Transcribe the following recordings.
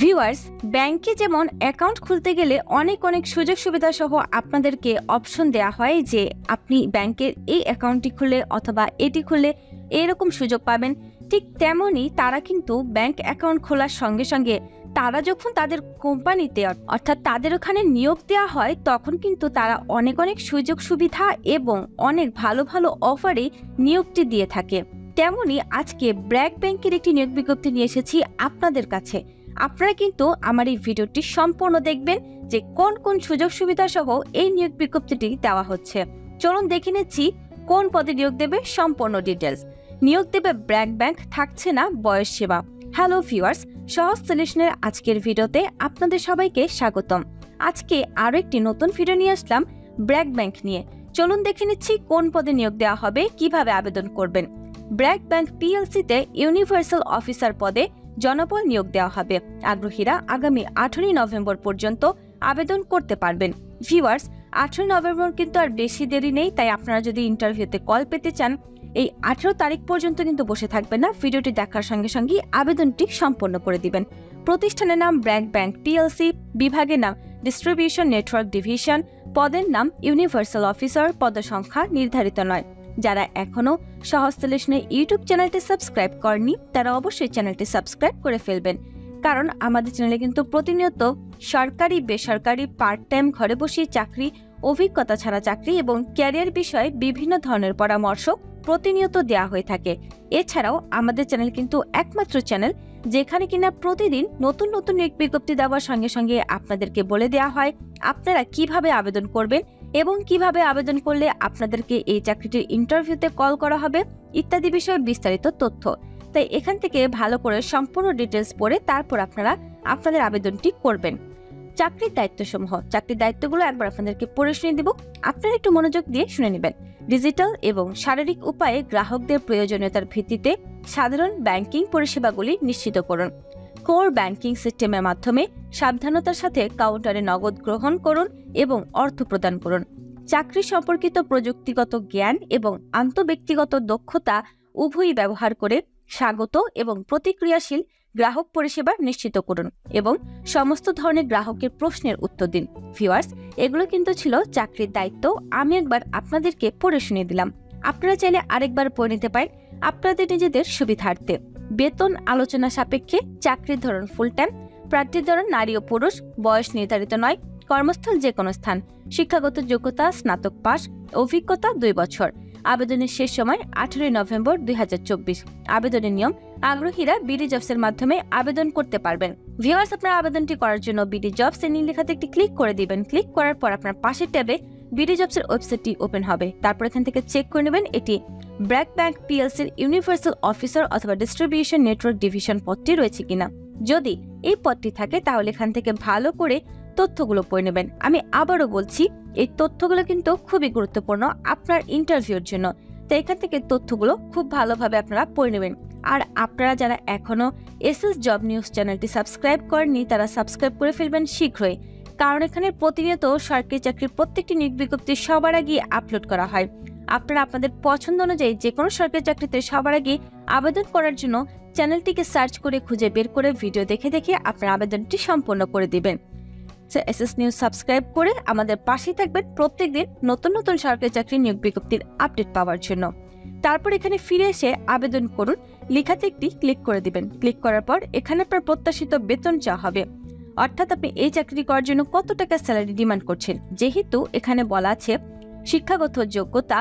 Viewers, ব্যাংকে যেমন account খুলতে গেলে অনেক অনেক সুযোগ সুবিধা সহ আপনাদেরকে অপশন দেওয়া হয় যে আপনি ব্যাংকের এই অ্যাকাউন্টটি খুলে অথবা এটি খুলে এরকম সুযোগ পাবেন। ঠিক তেমনই তারা কিন্তু ব্যাংক অ্যাকাউন্ট খোলার সঙ্গে সঙ্গে তারা যখন তাদের কোম্পানিতে অর্থাৎ তাদের ওখানে নিয়োগ দেওয়া হয়, তখন কিন্তু তারা অনেক অনেক সুযোগ সুবিধা এবং অনেক ভালো ভালো অফারে নিয়োগটি দিয়ে থাকে। তেমনই আজকে ব্র্যাক ব্যাংকের একটি নিয়োগ বিজ্ঞপ্তি নিয়ে এসেছি আপনাদের কাছে। আপনারা কিন্তু আমার এই ভিডিওটি সম্পূর্ণ দেখবেন যে কোন কোন সুযোগ সুবিধা সহ এই নিয়োগ বিজ্ঞপ্তিটি দেওয়া হচ্ছে। চলুন দেখে নিচ্ছি কোন পদে নিয়োগ দেবে সম্পূর্ণ ডিটেলস নিয়োগ দেবে ব্র্যাক ব্যাংক, থাকছে না বয়স সেবা হ্যালো ভিউয়ার্স, সহজ সলিউশনের আজকের ভিডিওতে আপনাদের সবাইকে স্বাগতম। আজকে আরও একটি নতুন ভিডিও নিয়ে আসলাম ব্র্যাক ব্যাংক নিয়ে। চলুন দেখে নিচ্ছি কোন পদে নিয়োগ দেওয়া হবে, কীভাবে আবেদন করবেন। ব্র্যাক ব্যাংক পিএলসিতে ইউনিভার্সাল অফিসার পদে জনবল নিয়োগ দেওয়া হবে। আগ্রহীরা আগামী আঠারোই নভেম্বর পর্যন্ত আবেদন করতে পারবেন। ভিউয়ার্স, আঠারোই নভেম্বর কিন্তু আর বেশি দেরি নেই, তাই আপনারা যদি ইন্টারভিউতে কল পেতে চান, এই আঠেরো তারিখ পর্যন্ত কিন্তু বসে থাকবেন না। ভিডিওটি দেখার সঙ্গে সঙ্গে আবেদনটি সম্পন্ন করে দিবেন। প্রতিষ্ঠানের নাম ব্র্যাক ব্যাংক টিএলসি, বিভাগের নাম ডিস্ট্রিবিউশন নেটওয়ার্ক ডিভিশন, পদের নাম ইউনিভার্সাল অফিসার, পদসংখ্যা নির্ধারিত নয়। যারা এখনও সহজ ইউটিউব চ্যানেলটি সাবস্ক্রাইব করেনি তারা অবশ্যই চ্যানেলটি সাবস্ক্রাইব করে ফেলবেন। কারণ আমাদের চ্যানেলে কিন্তু প্রতিনিয়ত সরকারি, বেসরকারি পার্ট টাইম ঘরে বসে চাকরি, অভিজ্ঞতা ছাড়া চাকরি এবং ক্যারিয়ার বিষয়ে বিভিন্ন ধরনের পরামর্শ প্রতিনিয়ত দেওয়া হয়ে থাকে। এছাড়াও আমাদের চ্যানেল কিন্তু একমাত্র চ্যানেল, যেখানে কিনা প্রতিদিন নতুন নতুন নিয়োগ বিজ্ঞপ্তি দেওয়ার সঙ্গে সঙ্গে আপনাদেরকে বলে দেওয়া হয়, আপনারা কীভাবে আবেদন করবেন এবং কীভাবে আবেদন করলে আপনাদেরকে এই চাকরিটির ইন্টারভিউতে কল করা হবে ইত্যাদি বিষয়ে বিস্তারিত তথ্য। তাই এখান থেকে ভালো করে সম্পূর্ণ ডিটেলস পড়ে তারপর আপনারা আপনাদের আবেদনটি করবেন। চাকরির দায়িত্বসমূহ, চাকরির দায়িত্বগুলো একবার আপনাদেরকে পড়ে শুনে দিব। আপনারা একটু মনোযোগ দিয়ে শুনে নেবেন। ডিজিটাল এবং শারীরিক উপায়ে গ্রাহকদের প্রয়োজনীয়তার ভিত্তিতে সাধারণ ব্যাংকিং পরিষেবাগুলি নিশ্চিত করুন কোর ব্যাংকিং সিস্টেমের মাধ্যমে সাবধানতার সাথে কাউন্টারে নগদ গ্রহণ করুন এবং অর্থ প্রদান করুন। চাকরি সম্পর্কিত প্রযুক্তিগত জ্ঞান এবং আন্তঃব্যক্তিগত দক্ষতা উভয়ই ব্যবহার করে স্বাগত এবং প্রতিক্রিয়াশীল গ্রাহক পরিষেবা নিশ্চিত করুন এবং সমস্ত ধরনের গ্রাহকের প্রশ্নের উত্তর দিন। ভিউয়ার্স, এগুলো কিন্তু ছিল চাকরির দায়িত্ব। আমি একবার আপনাদেরকে পড়ে শুনিয়ে দিলাম। আপনারা চাইলে আরেকবার পড়ে নিতে পারেন আপনাদের নিজেদের সুবিধার্থে। বেতন আলোচনা সাপেক্ষে চাকরির ধরন ফুল টাইম প্রার্থীর ধরন নারী ও পুরুষ, বয়স নির্ধারিত নয়, কর্মস্থল যে কোনো স্থান, শিক্ষাগত যোগ্যতা স্নাতক পাস অভিজ্ঞতা দুই বছর। আবেদনের শেষ সময় আঠারোই নভেম্বর দু হাজার চব্বিশ। আবেদনের নিয়ম, আগ্রহীরা বিডি জবসের মাধ্যমে আবেদন করতে পারবেন। ভিউয়ার্স, আপনার আবেদনটি করার জন্য বিডি জবস এর লেখাতে একটি ক্লিক করে দিবেন। ক্লিক করার পর আপনার পাশের ট্যাবে বিডি জবসের ওয়েবসাইটটি ওপেন হবে। তারপর এখান থেকে চেক করে নেবেন এটি ব্র্যাক ব্যাংক পিএলসির ইউনিভার্সাল অফিসার অথবা ডিস্ট্রিবিউশন নেটওয়ার্ক ডিভিশন পদটি রয়েছে কিনা? যদি এই পদটি থাকে, তাহলে এখান থেকে ভালো করে তথ্যগুলো পড়ে নেবেন। আমি আবারও বলছি, এই তথ্যগুলো কিন্তু খুবই গুরুত্বপূর্ণ আপনার ইন্টারভিউর জন্য। তো এখান থেকে তথ্যগুলো খুব ভালোভাবে আপনারা পড়ে নেবেন। আর আপনারা যারা এখনও এসএস জব নিউজ চ্যানেলটি সাবস্ক্রাইব করেননি, তারা সাবস্ক্রাইব করে ফেলবেন শীঘ্রই। কারণ এখানে প্রতিনিয়ত সরকারি চাকরির প্রত্যেকটি নিয়োগ বিজ্ঞপ্তি সবার আগে আপলোড করা হয়। আপনারা আপনাদের পছন্দ অনুযায়ী যে কোনো সরকারি চাকরিতে সবার আগে আবেদন করার জন্য চ্যানেলটিকে সার্চ করে খুঁজে বের করে ভিডিও দেখে দেখে আপনার আবেদনটি সম্পন্ন করে দিবেন। এস নিউজ সাবস্ক্রাইব করে আমাদের পাশেই থাকবেন প্রত্যেকদিন নতুন নতুন সরকারি চাকরি নিয়োগ বিজ্ঞপ্তির আপডেট পাওয়ার জন্য। তারপর এখানে ফিরে এসে আবেদন করুন, লেখাতে একটি ক্লিক করে দিবেন। ক্লিক করার পর এখানে আপনার প্রত্যাশিত বেতন চাওয়া হবে, অর্থাৎ আপনি এই চাকরি করার জন্য কত টাকা স্যালারি ডিমান্ড করছেন, যেহেতু এখানে বলা আছে শিক্ষাগত যোগ্যতা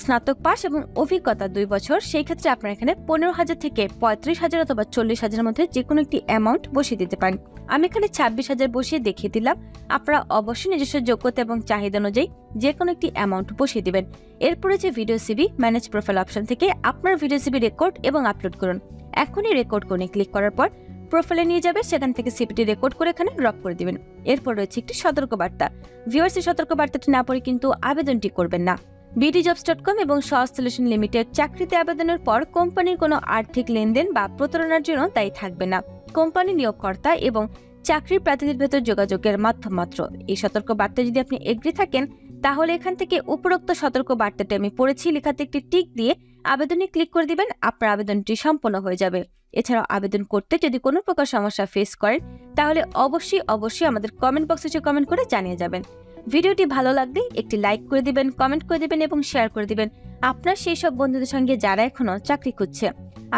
স্নাতক পাস এবং অভিজ্ঞতা দুই বছর, সেই ক্ষেত্রে আপনার এখানে পনেরো হাজার থেকে পঁয়ত্রিশ হাজার অথবা চল্লিশ হাজারের মধ্যে যে কোনো একটি অ্যামাউন্ট বসিয়ে দিতে পারেন। আমি এখানে ছাব্বিশ হাজার বসিয়ে দেখিয়ে দিলাম। আপনারা অবশ্যই নিজস্ব যোগ্যতা এবং চাহিদা অনুযায়ী যে কোনো একটি অ্যামাউন্ট বসিয়ে দিবেন। এরপরে যে video CV manage profile option থেকে আপনার ভিডিও সিবি রেকর্ড এবং আপলোড করুন। এখনই রেকর্ড করে ক্লিক করার পর প্রোফাইলে নিয়ে যাবে, সেখান থেকে সিপিটি রেকর্ড করে এখানে ড্রপ করে দিবেন। এরপর রয়েছে একটি সতর্কবার্তা। ভিউয়ার্স এই সতর্কবার্তাটি না পড়ে কিন্তু আবেদনটি করবেন না। বিডি ডট কম এবং সহজ সলিউশন লিমিটেড চাকরিতে আবেদনের পর কোম্পানির কোনো আর্থিক লেনদেন বা প্রতারণার জন্য দায়ী থাকবে না। কোম্পানি নিয়োগকর্তা এবং চাকরির প্রার্থীদের ভেতর যোগাযোগের মাধ্যম মাত্র। এই সতর্ক বার্তা যদি আপনি এগ্রি থাকেন, তাহলে এখান থেকে উপরোক্ত সতর্ক বার্তাটি আমি পড়েছি, লেখাতে একটি টিক দিয়ে আবেদনে ক্লিক করে দিবেন, আপনার আবেদনটি সম্পন্ন হয়ে যাবে। এছাড়াও আবেদন করতে যদি কোনো প্রকার সমস্যা ফেস করেন, তাহলে অবশ্যই অবশ্যই আমাদের কমেন্ট বক্সে কমেন্ট করে জানিয়ে যাবেন। ভিডিওটি ভালো লাগলে একটি লাইক করে দিবেন, কমেন্ট করে দিবেন এবং শেয়ার করে দিবেন। আপনার সেই সব বন্ধুদের সঙ্গে যারা এখনও চাকরি খুঁজছে,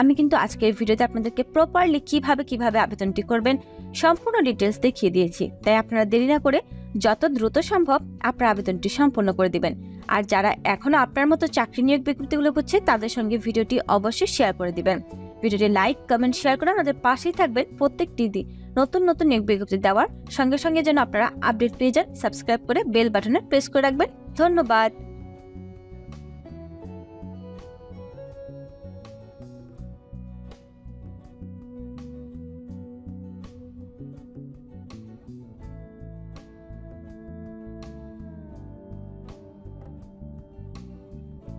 আমি কিন্তু আজকের ভিডিওতে আপনাদেরকে প্রপারলি কীভাবে কীভাবে আবেদনটি করবেন সম্পূর্ণ ডিটেলস দেখিয়ে দিয়েছি। তাই আপনারা দেরি না করে যত দ্রুত সম্ভব আপনার আবেদনটি সম্পন্ন করে দিবেন। আর যারা এখনও আপনার মতো চাকরি নিয়োগ বিজ্ঞপ্তিগুলো করছে তাদের সঙ্গে ভিডিওটি অবশ্যই শেয়ার করে দিবেন। ভিডিওটি লাইক, কমেন্ট, শেয়ার করে আমাদের পাশেই থাকবেন প্রত্যেকটি দিন নতুন নতুন নিয়োগ বিজ্ঞপ্তি দেওয়ার সঙ্গে সঙ্গে যেন আপনারা আপডেট পেয়ে যান সাবস্ক্রাইব করে বেল বাটনে প্রেস করে রাখবেন। ধন্যবাদ।